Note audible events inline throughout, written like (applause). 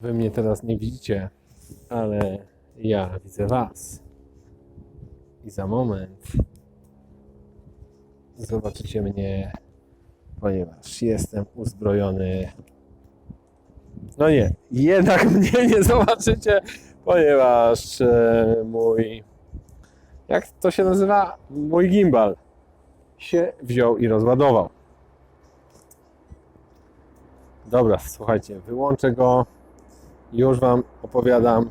Wy mnie teraz nie widzicie, ale ja widzę Was. I za moment zobaczycie mnie, ponieważ jestem uzbrojony. No nie, jednak (laughs) mnie nie zobaczycie, ponieważ e, mój. Jak to się nazywa? Mój gimbal się wziął i rozładował. Dobra, słuchajcie, wyłączę go. Już Wam opowiadam.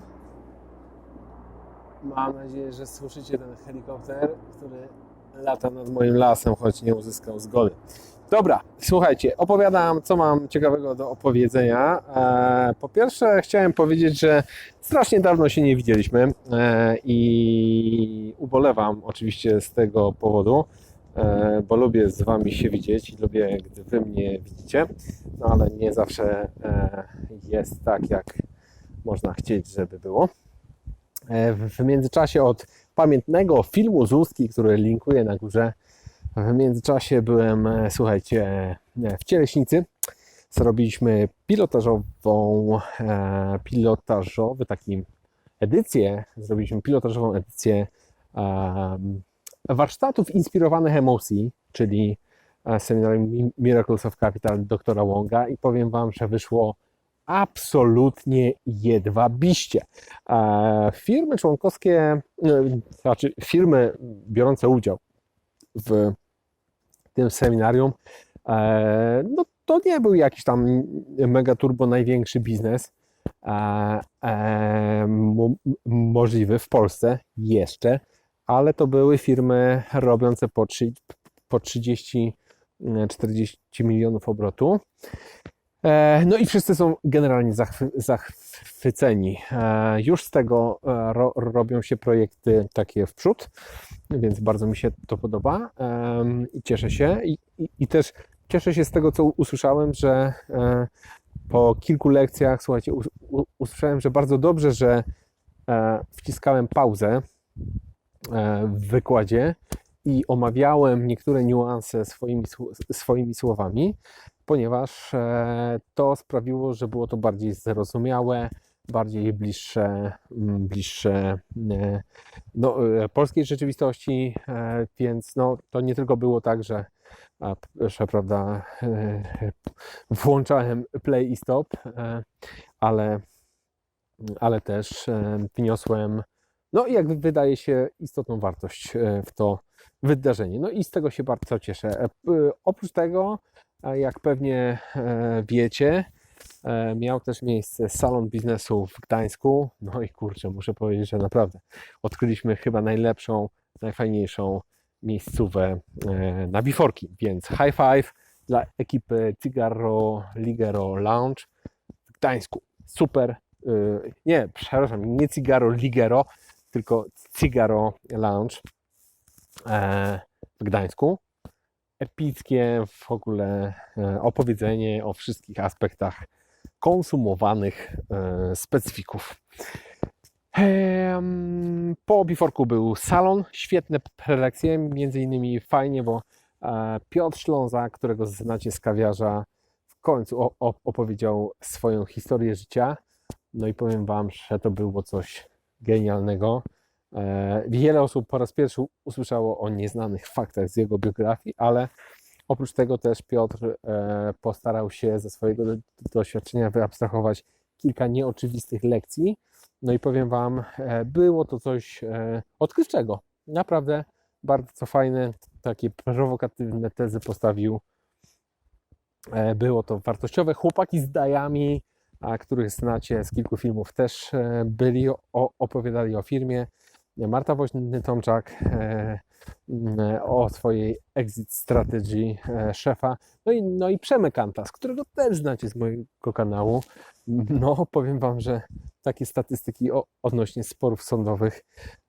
Mam nadzieję, że słyszycie ten helikopter, który lata nad moim lasem, choć nie uzyskał zgody. Dobra, słuchajcie, opowiadam, co mam ciekawego do opowiedzenia. E, po pierwsze, chciałem powiedzieć, że strasznie dawno się nie widzieliśmy e, i ubolewam oczywiście z tego powodu, e, bo lubię z Wami się widzieć i lubię, gdy Wy mnie widzicie, no ale nie zawsze jest tak, jak można chcieć, żeby było. E, W międzyczasie od pamiętnego filmu Zuzki, który linkuję na górze, w międzyczasie byłem, e, słuchajcie, e, w Cieleśnicy. Zrobiliśmy pilotażową, pilotażowy taki edycję, zrobiliśmy pilotażową edycję warsztatów inspirowanych emocji, czyli seminarium Mi- Miracles of Capital doktora Wonga i powiem Wam, że wyszło absolutnie jedwabiście. E, Firmy członkowskie, e, znaczy firmy biorące udział w tym seminarium, e, no to nie był jakiś tam mega turbo największy biznes mo- możliwy w Polsce jeszcze, ale to były firmy robiące po 30-40 milionów obrotu. E, No i wszyscy są generalnie zachwy- zachwyceni. E, Już z tego e, ro, robią się projekty takie w przód, więc bardzo mi się to podoba i cieszę się. I, i, I też cieszę się z tego, co usłyszałem, że po kilku lekcjach, słuchajcie, usłyszałem, że bardzo dobrze, że wciskałem pauzę w wykładzie i omawiałem niektóre niuanse swoimi, swoimi słowami, ponieważ e, to sprawiło, że było to bardziej zrozumiałe, bardziej bliższe, bliższe e, no, e, polskiej rzeczywistości, więc no, to nie tylko było tak, że, że prawda, włączałem play i stop, ale, ale też wniosłem, no jak wydaje się, istotną wartość w to wydarzenie. No i z tego się bardzo cieszę. E, Oprócz tego, jak pewnie e, wiecie, e, miał też miejsce salon biznesu w Gdańsku. No i kurczę, muszę powiedzieć, że naprawdę odkryliśmy chyba najlepszą, najfajniejszą miejscówę na biforki. Więc high five dla ekipy Cigaro Ligero Lounge w Gdańsku. Super. Nie, przepraszam, nie Cigaro Ligero, tylko Cigaro Lounge w Gdańsku epickie w ogóle e, opowiedzenie o wszystkich aspektach konsumowanych e, specyfików. Po biforku był salon, świetne prelekcje, między innymi fajnie, bo e, Piotr Śląza, którego znacie z kawiarza, w końcu opowiedział swoją historię życia. No i powiem Wam, że to było coś genialnego. E, Wiele osób po raz pierwszy usłyszało o nieznanych faktach z jego biografii, ale oprócz tego też Piotr e, postarał się ze swojego do- doświadczenia wyabstrahować kilka nieoczywistych lekcji. No i powiem Wam, e, było to coś odkrywczego. Naprawdę bardzo fajne, takie prowokatywne tezy postawił. Było to wartościowe. Chłopaki z Dajami, a których znacie z kilku filmów, też byli, opowiadali o firmie. Marta Woźny-Tomczak e, m, o swojej exit strategy e, szefa. No i, no i Przemek Antas, którego też znacie z mojego kanału. No, powiem Wam, że takie statystyki odnośnie sporów sądowych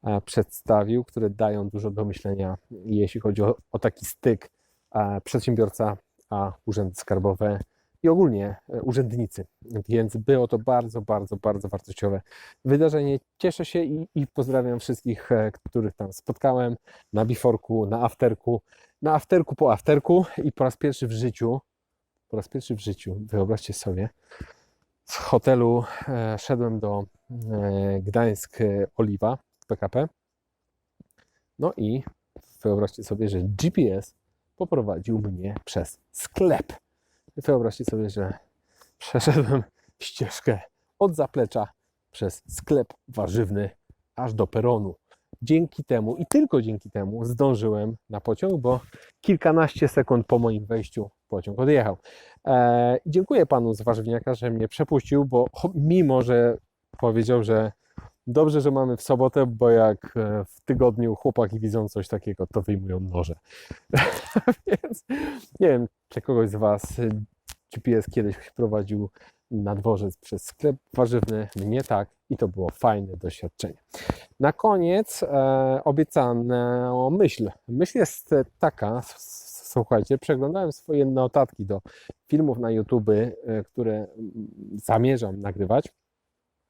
e, przedstawił, które dają dużo do myślenia, jeśli chodzi o, o taki styk e, przedsiębiorca a urzędy skarbowe i ogólnie e, urzędnicy. Więc było to bardzo, bardzo, bardzo wartościowe wydarzenie. Cieszę się i, i pozdrawiam wszystkich, e, których tam spotkałem na biforku, na afterku, na afterku po afterku i po raz pierwszy w życiu, po raz pierwszy w życiu, wyobraźcie sobie, z hotelu e, szedłem do e, Gdańsk e, Oliwa PKP. No i wyobraźcie sobie, że GPS poprowadził mnie przez sklep. Wyobraźcie sobie, że przeszedłem ścieżkę od zaplecza przez sklep warzywny aż do peronu. Dzięki temu i tylko dzięki temu zdążyłem na pociąg, bo kilkanaście sekund po moim wejściu pociąg odjechał. E, dziękuję panu z warzywniaka, że mnie przepuścił, bo mimo, że powiedział, że dobrze, że mamy w sobotę, bo jak e, w tygodniu chłopaki widzą coś takiego, to wyjmują noże. (laughs) Więc nie wiem, czy kogoś z was e, GPS kiedyś prowadził na dworzec przez sklep warzywny. Mnie tak i to było fajne doświadczenie. Na koniec e, obiecana myśl. Myśl jest taka, słuchajcie, przeglądałem swoje notatki do filmów na YouTube, e, które zamierzam nagrywać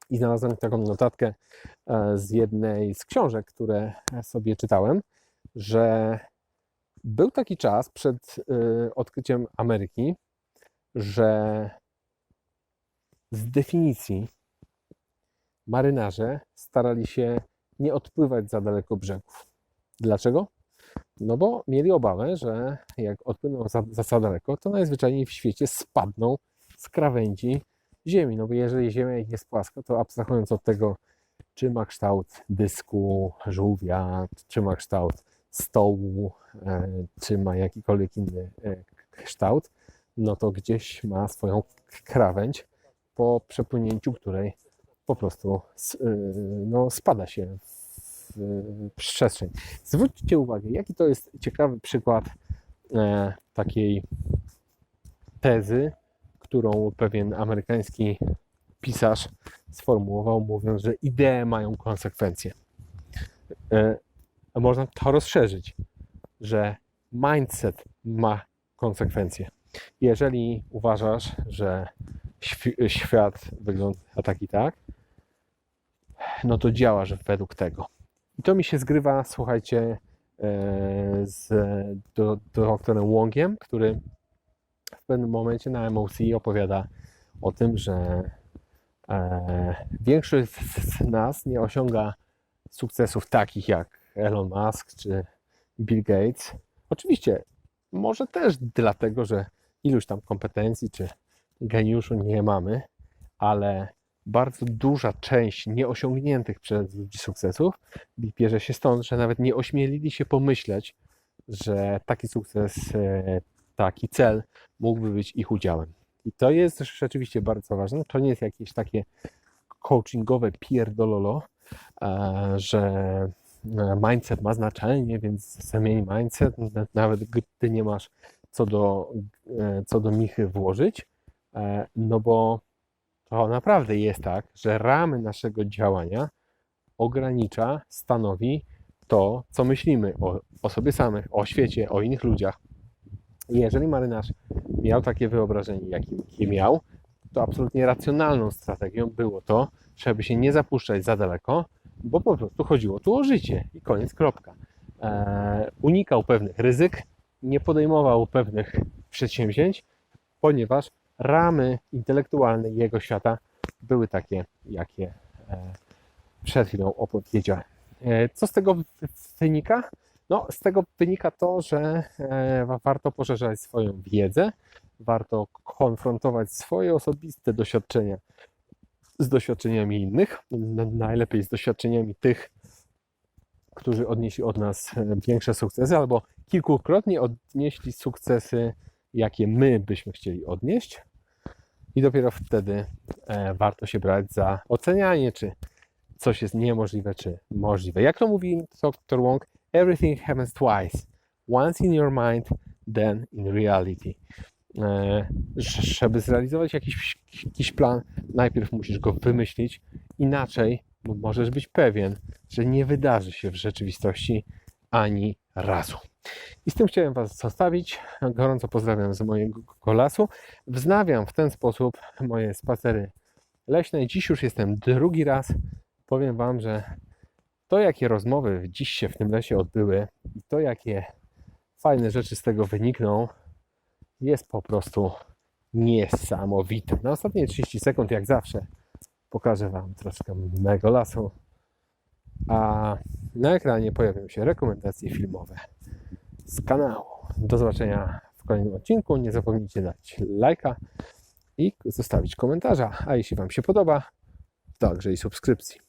i znalazłem taką notatkę e, z jednej z książek, które sobie czytałem, że był taki czas przed e, odkryciem Ameryki, że z definicji marynarze starali się nie odpływać za daleko brzegów. Dlaczego? No bo mieli obawę, że jak odpłyną za, za, za daleko, to najzwyczajniej w świecie spadną z krawędzi Ziemi. No bo jeżeli Ziemia jest płaska, to abstrahując od tego, czy ma kształt dysku, żółwia, czy ma kształt stołu, e, czy ma jakikolwiek inny e, kształt, no to gdzieś ma swoją krawędź, po przepłynięciu której po prostu y, no, spada się w przestrzeń. Zwróćcie uwagę, jaki to jest ciekawy przykład e, takiej tezy, którą pewien amerykański pisarz sformułował, mówiąc, że idee mają konsekwencje. E, można to rozszerzyć, że mindset ma konsekwencje. Jeżeli uważasz, że świat wygląda tak i tak, no to działasz według tego. I to mi się zgrywa, słuchajcie, e, z do, doktorem Wongiem, który w pewnym momencie na MOC opowiada o tym, że e, większość z nas nie osiąga sukcesów takich jak Elon Musk czy Bill Gates. Oczywiście, może też dlatego, że iluś tam kompetencji czy geniuszu nie mamy, ale bardzo duża część nieosiągniętych przez ludzi sukcesów bierze się stąd, że nawet nie ośmielili się pomyśleć, że taki sukces, e, taki cel mógłby być ich udziałem. I to jest rzeczywiście bardzo ważne. To nie jest jakieś takie coachingowe pierdololo, e, że e, mindset ma znaczenie, więc zamień mindset, nawet gdy nie masz co do, co do michy włożyć, no bo to naprawdę jest tak, że ramy naszego działania ogranicza, stanowi to, co myślimy o, o sobie samych, o świecie, o innych ludziach. Jeżeli marynarz miał takie wyobrażenie, jakie miał, to absolutnie racjonalną strategią było to, żeby się nie zapuszczać za daleko, bo po prostu chodziło tu o życie i koniec, kropka. Eee, unikał pewnych ryzyk, nie podejmował pewnych przedsięwzięć, ponieważ ramy intelektualne jego świata były takie, jakie e, przed chwilą opowiedziałem. E, co z tego wynika? No, z tego wynika to, że e, warto poszerzać swoją wiedzę, warto konfrontować swoje osobiste doświadczenia z doświadczeniami innych, najlepiej z doświadczeniami tych, którzy odnieśli od nas większe sukcesy, albo kilkukrotnie odnieśli sukcesy, jakie my byśmy chcieli odnieść, i dopiero wtedy e, warto się brać za ocenianie, czy coś jest niemożliwe, czy możliwe. Jak to mówi dr Wong, everything happens twice. Once in your mind, then in reality. E, żeby zrealizować jakiś, jakiś plan, najpierw musisz go wymyślić, inaczej możesz być pewien, że nie wydarzy się w rzeczywistości ani razu. I z tym chciałem Was zostawić. Gorąco pozdrawiam z mojego lasu. Wznawiam w ten sposób moje spacery leśne. Dziś już jestem drugi raz. Powiem Wam, że to, jakie rozmowy dziś się w tym lesie odbyły i to, jakie fajne rzeczy z tego wynikną, jest po prostu niesamowite. Na ostatnie 30 sekund, jak zawsze, pokażę Wam troszkę mego lasu, a na ekranie pojawią się rekomendacje filmowe z kanału. Do zobaczenia w kolejnym odcinku. Nie zapomnijcie dać lajka i zostawić komentarza. A jeśli Wam się podoba, także i subskrypcji.